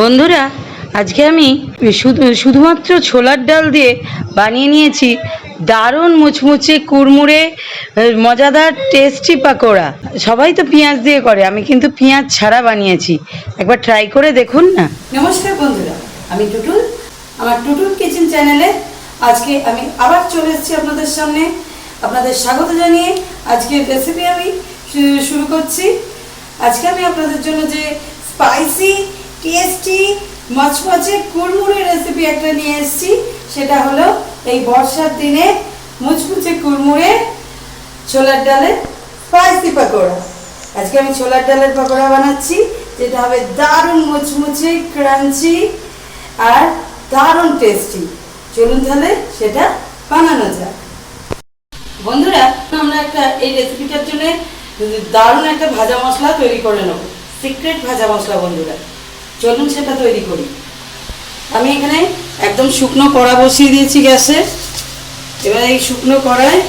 বন্ধুরা, আজকে আমি শুধু, শুধুমাত্র ছোলার ডাল দিয়ে বানিয়ে নিয়েছি দারুণ মুচমুচে কুড়মুড়ে মজাদার টেস্টি পাকোড়া। সবাই তো পেঁয়াজ দিয়ে করে, আমি কিন্তু পেঁয়াজ ছাড়া বানিয়েছি। একবার ট্রাই করে দেখুন না। নমস্কার বন্ধুরা, আমি টুটুল। আমার টুটুল কিচেন চ্যানেলে আজকে আমি আবার চলে এসেছি আপনাদের সামনে। আপনাদের স্বাগত জানিয়ে আজকের রেসিপি আমি শুরু করছি। আজকে আমি আপনাদের জন্য যে স্পাইসি টেস্টি, মচমচে কুড়মুড়ে রেসিপি একটা নিয়ে এসেছি। সেটা হলো এই বর্ষার দিনে মুচমুচে কুড়মুড়ে ছোলার ডালের স্পাইসি পাকোড়া। আজকে আমি ছোলার ডালের পাকোড়া বানাচ্ছি, যেটা হবে দারুণ মুচমুচে ক্রাঞ্চি আর দারুণ টেস্টি চলুন তাহলে সেটা বানানো যাক। বন্ধুরা, আমরা একটা এই রেসিপিটার জন্য দারুণ একটা ভাজা মশলা তৈরি করে নেব। সিক্রেট ভাজা মশলা, বন্ধুরা। চলুন সেটা তৈরি করি। আমি এখানে একদম শুকনো কড়া বসিয়ে দিয়েছি গ্যাসে। এবার এই শুকনো কড়ায়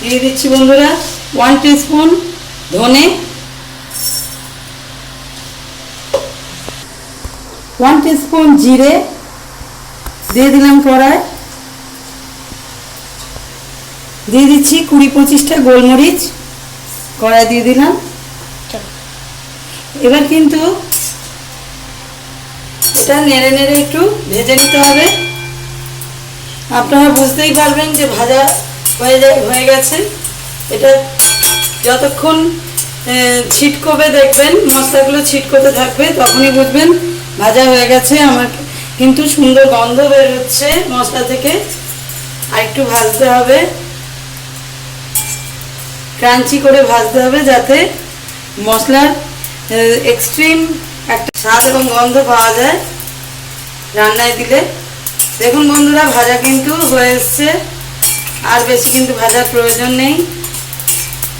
দিয়ে দিচ্ছি বন্ধুরা ওয়ান স্পুন ধনে। ওয়ান স্পুন জিরে দিয়ে দিলাম কড়ায়। দিয়ে দিচ্ছি কুড়ি পঁচিশটা গোলমরিচ। কড়ায় দিয়ে দিলাম। এবার কিন্তু এটা নেড়ে নেড়ে একটু ভেজে নিতে হবে। আপনারা বুঝতেই পারবেন যে ভাজা হয়ে যায়, হয়ে গেছে। এটা যতক্ষণ ছিটকবে দেখবেন, মশলাগুলো ছিটকোতে থাকবে, তখনই বুঝবেন ভাজা হয়ে গেছে আমার। কিন্তু সুন্দর গন্ধ বের হচ্ছে মশলা থেকে। আর একটু ভাজতে হবে। ক্রাঞ্চি করে ভাজতে হবে যাতে মশলার এক্সট্রিম একটা স্বাদ এবং গন্ধ পাওয়া যায় রান্নায় দিলে। দেখুন বন্ধুরা, ভাজা কিন্তু হয়ে এসছে। আর বেশি কিন্তু ভাজার প্রয়োজন নেই।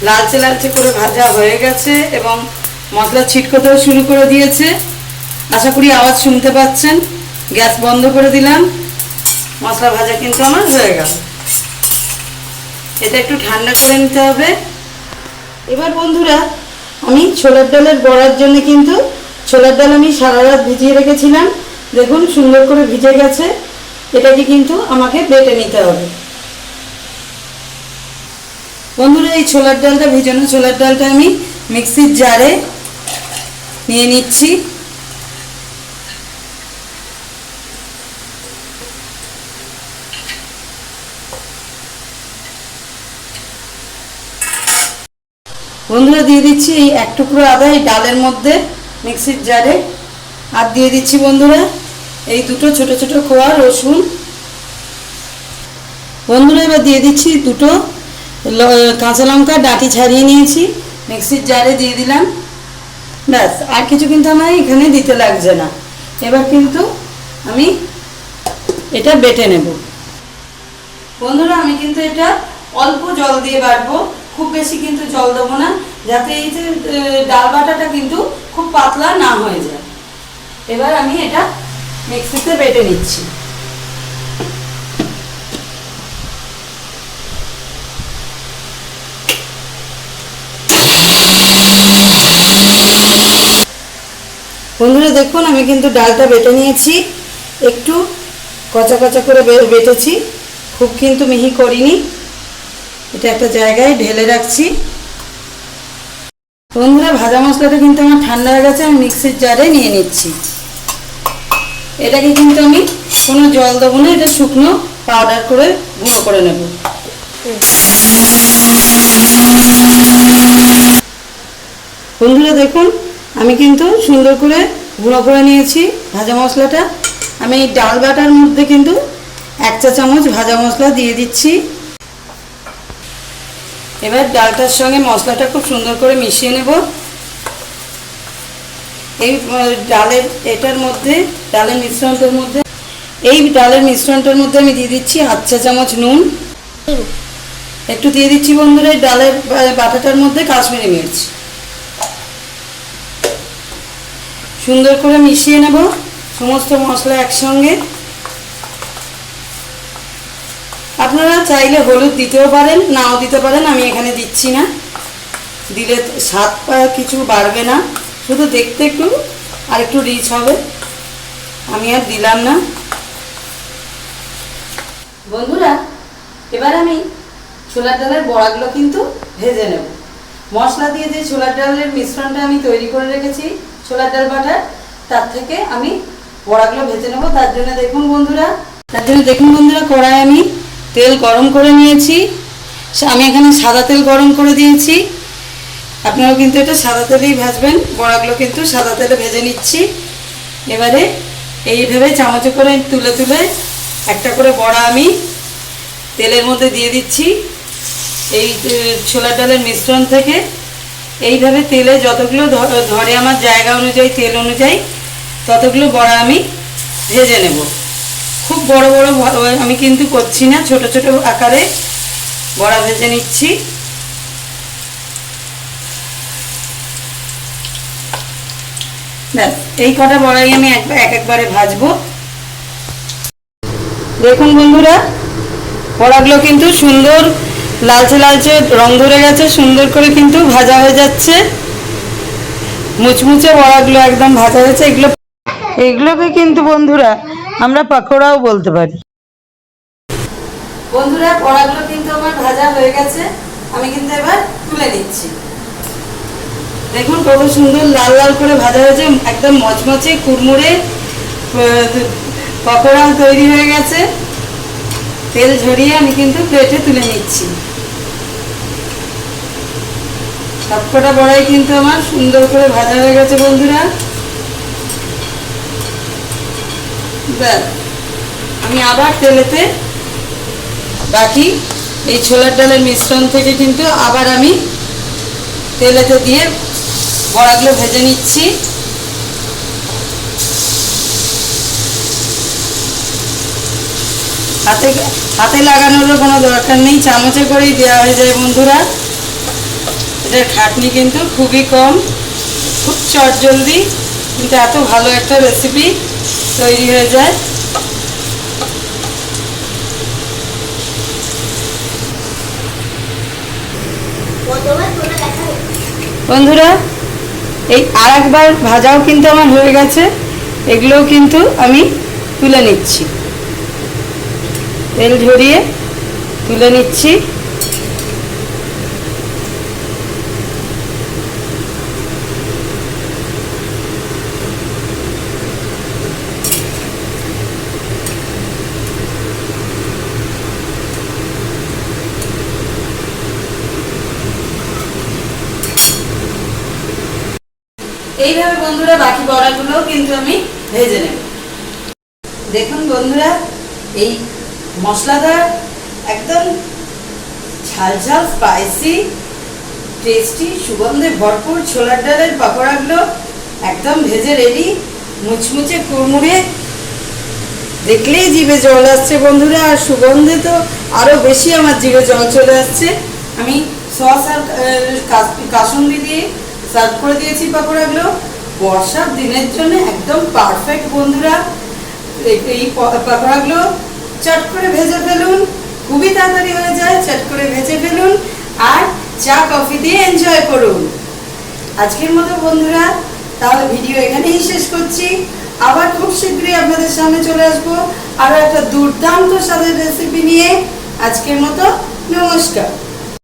লালচে লালচে করে ভাজা হয়ে গেছে এবং মশলা ছিটকোতেও শুরু করে দিয়েছে। আশা করি আওয়াজ শুনতে পাচ্ছেন। গ্যাস বন্ধ করে দিলাম। মশলা ভাজা কিন্তু আমার হয়ে গেল। এটা একটু ঠান্ডা করে নিতে হবে। এবার বন্ধুরা, আমি ছোলার ডালের বড়ার জন্য কিন্তু ছোলার ডাল আমি সারা রাত ভিজিয়ে রেখেছিলাম। দেখুন, সুন্দর করে ভিজে গেছে। এটাকে কিন্তু আমাকে বেটে নিতে হবে। বন্ধুরা, এই ছোলার ডালটা ভিজানো ছোলার ডালটা আমি মিক্সির জারে নিয়ে নিচ্ছি। বন্ধুরা, দিয়ে দিচ্ছি এই এক টুকরো আদা এই ডালের মধ্যে। মিক্সির জারে আর দিয়ে দিচ্ছি বন্ধুরা। এই দুটো ছোট ছোট খোয়া রসুন। বন্ধুরা, এবার দিয়ে দিচ্ছি দুটো কাঁচা লঙ্কা, ডাঁটি ছাড়িয়ে নিয়েছি। মিক্সির জারে দিয়ে দিলাম। ব্যাস, আর কিছু কিন্তু আমার এখানে দিতে লাগছে না। এবার কিন্তু আমি এটা বেটে নেব। বন্ধুরা, আমি কিন্তু এটা অল্প জল দিয়ে বাটবো। খুব বেশি কিন্তু জল দেবো না, যাতে এই যে ডাল বাটাটা কিন্তু খুব পাতলা না হয়ে যায়। এবার আমি এটা মিক্সিতে বেটে নিচ্ছি। বন্ধুরা, দেখুন, আমি কিন্তু ডালটা বেটে নিয়েছি। একটু কচা কচা করে বেটেছি। খুব কিন্তু মিহি করিনি। এটা একটা জায়গায় ঢেলে রাখছি। বন্ধুরা, ভাজা মশলাটা কিন্তু আমার ঠান্ডা হয়ে গেছে, আমি মিক্সির জারে নিয়ে নিচ্ছি। এটাকে কিন্তু আমি কোনো জল দেবো না, এটা শুকনো পাউডার করে গুঁড়ো করে নেব। বন্ধুরা, দেখুন, আমি কিন্তু সুন্দর করে গুঁড়ো করে নিয়েছি ভাজা মশলাটা। আমি ডাল বাটার মধ্যে কিন্তু এক চা চামচ ভাজা মশলা দিয়ে দিচ্ছি। এবার ডালটার সঙ্গে মশলাটা খুব সুন্দর করে মিশিয়ে নেব। এই ডালের এটার মধ্যে, ডালের মিশ্রণটার মধ্যে, এই ডালের মিশ্রণটার মধ্যে আমি দিয়ে দিচ্ছি আধ চা চামচ নুন। একটু দিয়ে দিচ্ছি বন্ধুরা, এই ডালের বাটাটার মধ্যে কাশ্মীরি মির্চ। সুন্দর করে মিশিয়ে নেব। সমস্ত মশলা একসঙ্গে। আপনারা চাইলে হলুদ দিতেও পারেন, নাও দিতে পারেন, আমি এখানে দিচ্ছি না। দিলে স্বাদ কিছু বাড়বে না। শুধু দেখতে একটু আর একটু রিচ হবে। আমি আর দিলাম না। বন্ধুরা, এবার আমি ছোলার ডালের বড়াগুলো কিন্তু ভেজে নেব। মশলা দিয়ে যে ছোলার ডালের মিশ্রণটা আমি তৈরি করে রেখেছি, ছোলার ডাল বাটার, তার থেকে আমি বড়াগুলো ভেজে নেব। তার জন্য দেখুন বন্ধুরা, তার জন্য দেখুন বন্ধুরা কড়াই আমি তেল গরম করে নিয়েছি। আমি এখানে সাদা তেল গরম করে দিয়েছি। আপনারাও কিন্তু এটা সাদা তেলেই ভাজবেন। বড়াগুলো কিন্তু সাদা তেলে ভেজে নিচ্ছি। এবারে এইভাবে চামচে করে তুলে তুলে একটা করে বড়া আমি তেলের মধ্যে দিয়ে দিচ্ছি। এই এ, ছোলার ডালের মিশ্রণ থেকে। এইভাবে তেলে যতগুলো ধরে আমার জায়গা অনুযায়ী তেল অনুযায়ী ততগুলো বড়া আমি ভেজে নেব। খুব বড় বড় আমি কিন্তু করছি না, ছোট ছোট আকারে বড়া ভেজে নিচ্ছি। এই কটা বড়াই আমি একবার এক একবারে ভাজবো। দেখুন বন্ধুরা, বড়াগুলো কিন্তু সুন্দর লালচে লালচে রং ধরে গেছে, সুন্দর করে কিন্তু ভাজা হয়ে যাচ্ছে। মুচমুচে বড়াগুলো একদম ভাজা হয়েছে, এগুলো এগুলোকে কিন্তু বন্ধুরা আমরা পাকোড়াও বলতে পারি। বন্ধুরা বড়াগুলো কিন্তু আমার ভাজা হয়ে গেছে। আমি কিন্তু এবার তুলে নিচ্ছি। দেখুন কত সুন্দর লাল লাল করে ভাজা হয়েছে, একদম মচমচে কুড়মুড়ে পকোড়া তৈরি হয়ে গেছে। তেল ঝরিয়ে আমি কিন্তু প্লেটে তুলে নিচ্ছি। সবকটা বড়াই কিন্তু আমার সুন্দর করে ভাজা হয়ে গেছে বন্ধুরা। আমি আবার তেলেতে বাকি এই ছোলার ডালের মিশ্রণ থেকে কিন্তু আবার আমি তেলেতে দিয়ে বড়াগুলো ভেজে নিচ্ছি। হাতে হাতে লাগানোরও কোনো দরকার নেই, চামচে করেই দেওয়া হয়ে যায় বন্ধুরা। এটার খাটনি কিন্তু খুবই কম, খুব চটজলদি, কিন্তু এত ভালো একটা রেসিপি তৈরি হয়ে যায় বন্ধুরা, এই আর একবার ভাজাও কিন্তু আমার হয়ে গেছে। এগুলোও কিন্তু আমি তুলে নিচ্ছি। তেল ঝরিয়ে তুলে নিচ্ছি। এইভাবে বন্ধুরা বাকি বড়াগুলোও কিন্তু আমি ভেজে নেব। দেখুন বন্ধুরা, এই মশলাদার একদম ঝাল ঝাল স্পাইসি টেস্টি সুগন্ধে ভরপুর ছোলার ডালের পাকোড়াগুলো একদম ভেজে রেডি মুচমুচে কুড়মুড়ে দেখলেই জিভে জল আসছে বন্ধুরা, আর সুগন্ধে তো আরও বেশি আমার জিভে জল চলে আসছে। আমি সস আর কাসুন্দি দিয়ে সার্ভ করে দিয়েছি পাকোড়াগুলো। বর্ষার দিনের জন্য একদম পারফেক্ট বন্ধুরা। এই- পাকোড়াগুলো চট করে ভেজে ফেলুন। খুবই তাড়াতাড়ি হয়ে যায়, চট করে ভেজে ফেলুন। আর চা, কফি দিয়ে এনজয় করুন। আজকের মতো বন্ধুরা, তাহলে ভিডিও এখানেই শেষ করছি। আবার খুব শীঘ্রই আপনাদের সামনে চলে আসব আরও একটা দুর্দান্ত স্বাদের রেসিপি নিয়ে। আজকের মতো নমস্কার।